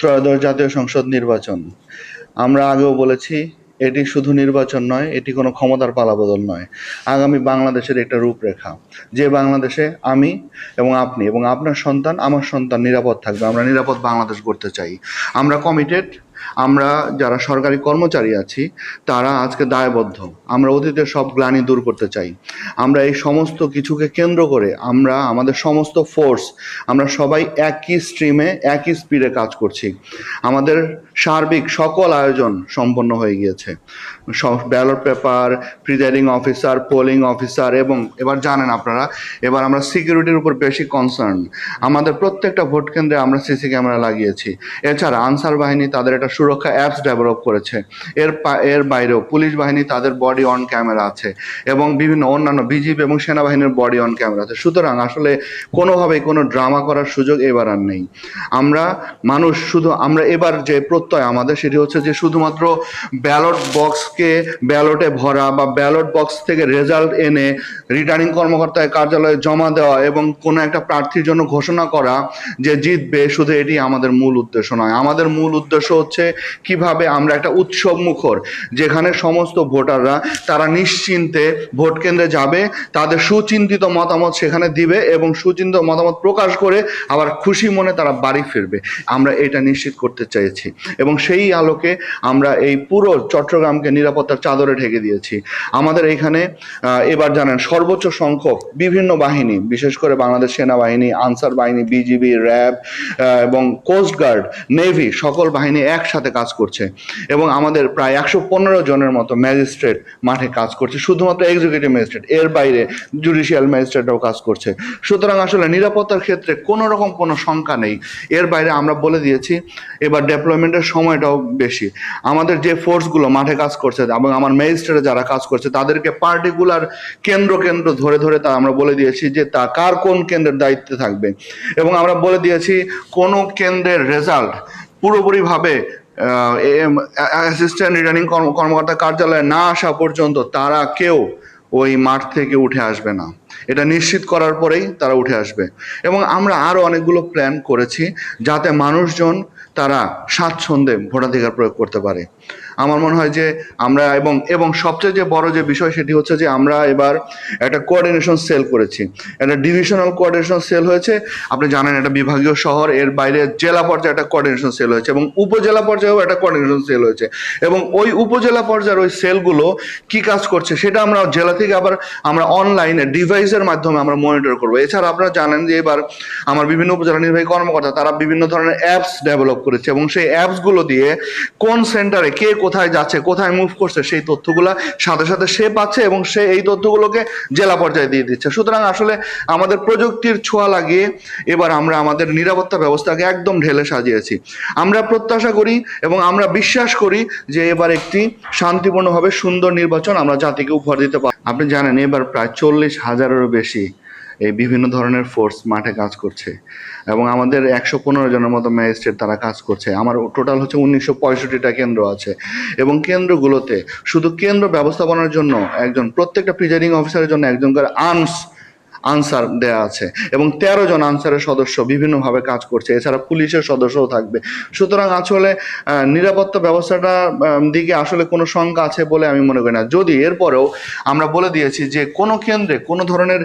ত্রয়োদশ জাতীয় সংসদ নির্বাচন। আমরা আগেও বলেছি, এটি শুধু নির্বাচন নয়, এটি কোনো ক্ষমতার পালাবদল নয়। আগামী বাংলাদেশের একটা রূপরেখা, যে বাংলাদেশে আমি এবং আপনি এবং আপনার সন্তান, আমার সন্তান নিরাপদ থাকবে। আমরা নিরাপদ বাংলাদেশ গড়তে চাই। আমরা কমিটেড আমরা যারা সরকারি কর্মচারী আছি, তারা আজকে দায়বদ্ধ। আমরা অতীতের সব গ্লানি দূর করতে চাই। আমরা এই সমস্ত কিছুকে কেন্দ্র করে আমরা আমাদের সমস্ত ফোর্স আমরা সবাই একই স্ট্রিমে একই স্পিডে কাজ করছি। আমাদের সার্বিক সকল আয়োজন সম্পন্ন হয়ে গিয়েছে। Ballot paper presiding officer polling officer এবং এবার জানেন আপনারা, এবার আমরা সিকিউরিটির উপর বেশি কনসার্ন আমাদের প্রত্যেকটা ভোট কেন্দ্রে আমরা সিসি ক্যামেরা লাগিয়েছি। এছাড়া আনসার বাহিনী তাদের একটা সুরক্ষা অ্যাপস ডেভেলপ করেছে। এর এর বাইরেও পুলিশ বাহিনী তাদের বডি অন ক্যামেরা আছে এবং বিভিন্ন অন্যান্য বিজিবি এবং সেনাবাহিনীর বডি অন ক্যামেরা আছে। সুতরাং আসলে কোনোভাবেই কোনো ড্রামা করার সুযোগ এবার আর নেই। আমরা মানুষ শুধু, আমরা এবার যে প্রত্যয় আমাদের সেটি হচ্ছে যে শুধুমাত্র ব্যালট বক্সকে ব্যালটে ভরা বা ব্যালট বক্স থেকে রেজাল্ট এনে রিটার্নিং কর্মকর্তায় কার্যালয়ে জমা দেওয়া এবং কোনো একটা প্রার্থীর জন্য ঘোষণা করা যে জিতবে, শুধু এটি আমাদের মূল উদ্দেশ্য নয়। আমাদের মূল উদ্দেশ্য হচ্ছে কীভাবে আমরা একটা উৎসব মুখর, যেখানে সমস্ত ভোটাররা, তারা নিশ্চিন্তে ভোট কেন্দ্রে যাবে, তাদের সুচিন্তিত মতামত সেখানে দিবে এবং সুচিন্তিত মতামত প্রকাশ করে আবার খুশি মনে তারা বাড়ি ফিরবে। আমরা এটা নিশ্চিত করতে চাইছি এবং সেই আলোকে আমরা এই পুরো চট্টগ্রামকে নিরাপত্তার চাদরে ঢেকে দিয়েছি। আমাদের এখানে এবার জানেন সর্বোচ্চ সংখ্যক বিভিন্ন বাহিনী, বিশেষ করে বাংলাদেশ সেনাবাহিনী, আনসার বাহিনী, বিজিবি, র্যাব এবং কোস্টগার্ড নেভি, সকল বাহিনী একসাথে কাজ করছে এবং আমাদের প্রায় একশো পনেরো জনের মতো ম্যাজিস্ট্রেট মাঠে কাজ করছে, শুধুমাত্র এক্সিকিউটিভ ম্যাজিস্ট্রেট এর বাইরে জুডিশিয়াল ম্যাজিস্ট্রেটরাও কাজ করছে। সুতরাং আসলে নিরাপত্তার ক্ষেত্রে কোনো রকম কোনো শঙ্কা নেই। এর বাইরে আমরা বলে দিয়েছি, এবার ডেপ্লয়মেন্টের সময়টাও বেশি। আমাদের যে ফোর্সগুলো মাঠে কাজ করছে এবং আমার ম্যাজিস্ট্রেটে যারা কাজ করছে, তাদেরকে পার্টিকুলার কেন্দ্র কেন্দ্র ধরে ধরে তা আমরা বলে দিয়েছি যে তা কার কোন কেন্দ্রের দায়িত্বে থাকবে। এবং আমরা বলে দিয়েছি, কোন কেন্দ্রের রেজাল্ট পুরোপুরিভাবে অ্যাসিস্ট্যান্ট রিটার্নিং কর্মকর্তা কার্যালয়ে না আসা পর্যন্ত তারা কেউ ওই মাঠ থেকে উঠে আসবে না। এটা নিশ্চিত করার পরেই তারা উঠে আসবে। এবং আমরা আরও অনেকগুলো প্ল্যান করেছি যাতে মানুষজন তারা স্বাচ্ছন্দ্যে ভোটাধিকার প্রয়োগ করতে পারে। আমার মনে হয় যে আমরা এবং এবং সবচেয়ে যে বড় যে বিষয় সেটি হচ্ছে যে আমরা এবার একটা কোঅর্ডিনেশন সেল করেছি। একটা ডিভিশনাল কোঅর্ডিনেশন সেল হয়েছে। আপনি জানেন এটা বিভাগীয় শহর, এর বাইরে জেলা পর্যায়ে একটা কোঅর্ডিনেশন সেল হয়েছে এবং উপজেলা পর্যায়েও একটা কোঅর্ডিনেশন সেল হয়েছে। এবং ওই উপজেলা পর্যায়ের ওই সেলগুলো কি কাজ করছে সেটা আমরা জেলা থেকে আবার আমরা অনলাইনে ডিভাইসের মাধ্যমে আমরা মনিটর করব। এছাড়া আপনারা জানেন যে এবার আমার বিভিন্ন উপজেলা নির্বাহী কর্মকর্তা, তারা বিভিন্ন ধরনের অ্যাপস ডেভেলপ করেছে এবং সেই অ্যাপসগুলো দিয়ে কোন সেন্টারে কে কোথায় যাচ্ছে, কোথায় মুভ করছে, সেই তথ্যগুলা সাথে সাথে সে পাচ্ছে এবং সে এই তথ্যগুলোকে জেলা পর্যায়ে দিয়ে দিচ্ছে। সুতরাং আসলে আমাদের প্রযুক্তির ছোঁয়া লাগিয়ে এবার আমরা আমাদের নিরাপত্তা ব্যবস্থাকে একদম ঢেলে সাজিয়েছি। আমরা প্রত্যাশা করি এবং আমরা বিশ্বাস করি যে এবার একটি শান্তিপূর্ণভাবে সুন্দর নির্বাচন আমরা জাতিকে উপহার দিতে পারি আপনি জানেন এবার প্রায় চল্লিশ হাজারেরও বেশি এই বিভিন্ন ধরনের ফোর্স মাঠে কাজ করছে। এবং আমাদের একশো পনেরো জনের মতো ম্যাজিস্ট্রেট তারা কাজ করছে। আমার টোটাল হচ্ছে উনিশশো পঁয়ষট্টিটা কেন্দ্র আছে। এবং কেন্দ্রগুলোতে শুধু কেন্দ্র ব্যবস্থাপনার জন্য একজন, প্রত্যেকটা প্রিজাইডিং অফিসারের জন্য একজন করে আর্মস আনসার দেয়া আছে। এবং তেরো জন আনসারের সদস্য বিভিন্নভাবে কাজ করছে। এছাড়া পুলিশের সদস্যও থাকবে। সুতরাং আসলে নিরাপত্তা ব্যবস্থাটা দিকে আসলে কোনো শঙ্কা আছে বলে আমি মনে করি না। যদি এরপরেও আমরা বলে দিয়েছি যে কোনো কেন্দ্রে কোনো ধরনের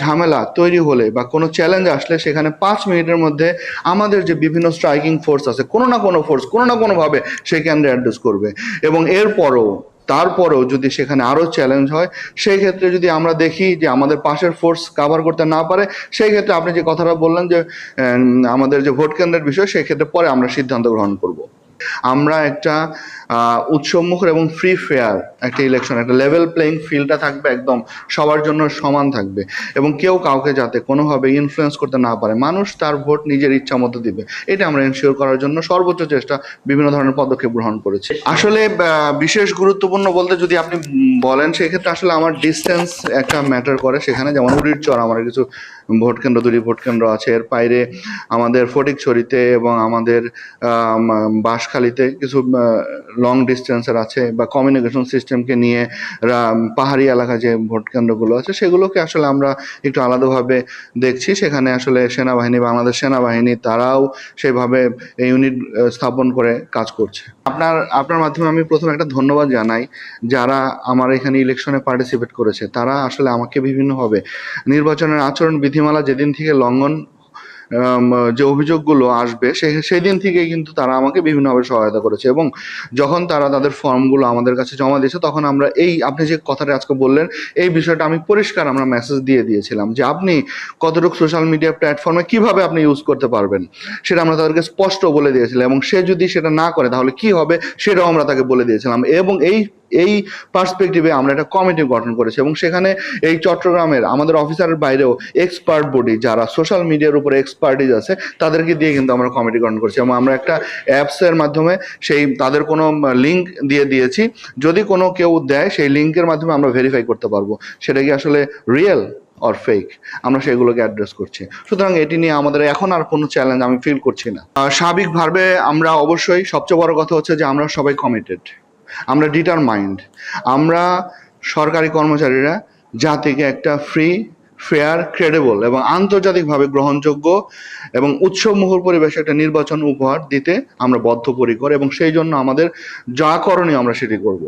ঝামেলা তৈরি হলে বা কোনো চ্যালেঞ্জ আসলে সেখানে পাঁচ মিনিটের মধ্যে আমাদের যে বিভিন্ন স্ট্রাইকিং ফোর্স আছে, কোনো না কোনো ফোর্স কোনো না কোনোভাবে সেই কেন্দ্রে অ্যাড্রেস করবে। এবং এরপরও তারপরেও যদি সেখানে আরও চ্যালেঞ্জ হয় সেই ক্ষেত্রে যদি আমরা দেখি যে আমাদের পাশের ফোর্স কাভার করতে না পারে সেই ক্ষেত্রে আপনি যে কথাটা বললেন যে আমাদের যে ভোট কেন্দ্রের বিষয় সেই ক্ষেত্রে পরে আমরা সিদ্ধান্ত গ্রহণ করব। আমরা একটা আহ, উৎসবমুখর এবং ফ্রি ফেয়ার একটা ইলেকশন একটা লেভেল প্লেইং ফিল্ডটা থাকবে একদম সবার জন্য সমান থাকবে এবং কেউ কাউকে যাতে কোনোভাবে ইনফ্লুয়েন্স করতে না পারে মানুষ তার ভোট নিজের ইচ্ছা মতো দিবে এটা আমরা এনশিওর করার জন্য সর্বোচ্চ চেষ্টা বিভিন্ন ধরনের পদক্ষেপ গ্রহণ করেছি। আসলে বিশেষ গুরুত্বপূর্ণ বলতে যদি আপনি বলেন সেক্ষেত্রে আসলে আমার ডিস্টেন্স একটা ম্যাটার করে সেখানে যেমন উড়ির চর আমার কিছু ভোট কেন্দ্র দুটি ভোট কেন্দ্র আছে। এর বাইরে আমাদের ফটিকছড়িতে এবং আমাদের আম, বাঁশখালীতে কিছু লং ডিস্টেন্সের আছে বা কমিউনিকেশন সিস্টেমকে নিয়ে পাহাড়ি এলাকা যে ভোট কেন্দ্রগুলো আছে সেগুলোকে আসলে আমরা একটু আলাদাভাবে দেখছি। সেখানে আসলে সেনাবাহিনী বাংলাদেশ সেনাবাহিনী তারাও সেভাবে ইউনিট স্থাপন করে কাজ করছে। আপনার আপনার মাধ্যমে আমি প্রথমে একটা ধন্যবাদ জানাই। যারা আমার এখানে ইলেকশনে পার্টিসিপেট করেছে তারা আসলে আমাকে বিভিন্নভাবে নির্বাচনের আচরণ বিধিমালা যেদিন থেকে লঙ্ঘন যে অভিযোগগুলো আসবে সেই দিন থেকেই কিন্তু তারা আমাকে বিভিন্নভাবে সহায়তা করেছে এবং যখন তারা তাদের ফর্মগুলো আমাদের কাছে জমা দিয়েছে, তখন আমরা এই, আপনি যে কথাটা আজকে বললেন, এই বিষয়টা আমি পরিষ্কার আমরা মেসেজ দিয়ে দিয়েছিলাম যে আপনি কতটুকু সোশ্যাল মিডিয়া প্ল্যাটফর্মে কীভাবে আপনি ইউজ করতে পারবেন, সেটা আমরা তাদেরকে স্পষ্ট বলে দিয়েছিলাম এবং সে যদি সেটা না করে, তাহলে কি হবে, সেটাও আমরা তাকে বলে দিয়েছিলাম এবং এই এই পার্সপেক্টিভে আমরা একটা কমিটি গঠন করেছি এবং সেখানে এই চট্টগ্রামের আমাদের অফিসারের বাইরেও এক্সপার্ট বডি যারা সোশ্যাল মিডিয়ার উপরে এক্সপার্টিজ আছে, তাদেরকে দিয়ে কিন্তু আমরা কমিটি গঠন করেছি এবং আমরা একটা অ্যাপসের মাধ্যমে সেই তাদের কোনো লিঙ্ক দিয়ে দিয়েছি। যদি কোনো কেউ দেয়, সেই লিঙ্কের মাধ্যমে আমরা ভেরিফাই করতে পারব। সেটা কি আসলে রিয়েল অর ফেক আমরা সেগুলোকে অ্যাড্রেস করছি। সুতরাং এটি নিয়ে আমাদের এখন আর কোনো চ্যালেঞ্জ আমি ফিল করছি না। স্বাভাবিকভাবে আমরা অবশ্যই সবচেয়ে বড় কথা হচ্ছে যে আমরা সবাই কমিটেড আমরা ডিটারমাইন্ড আমরা সরকারি কর্মচারীরা জাতিকে একটা ফ্রি ফেয়ার ক্রেডেবল এবং আন্তর্জাতিকভাবে গ্রহণযোগ্য এবং উৎসব মুখর পরিবেশে একটা নির্বাচন উপহার দিতে আমরা বদ্ধপরিকর এবং সেই জন্য আমাদের যা করণীয় আমরা সেটি করব।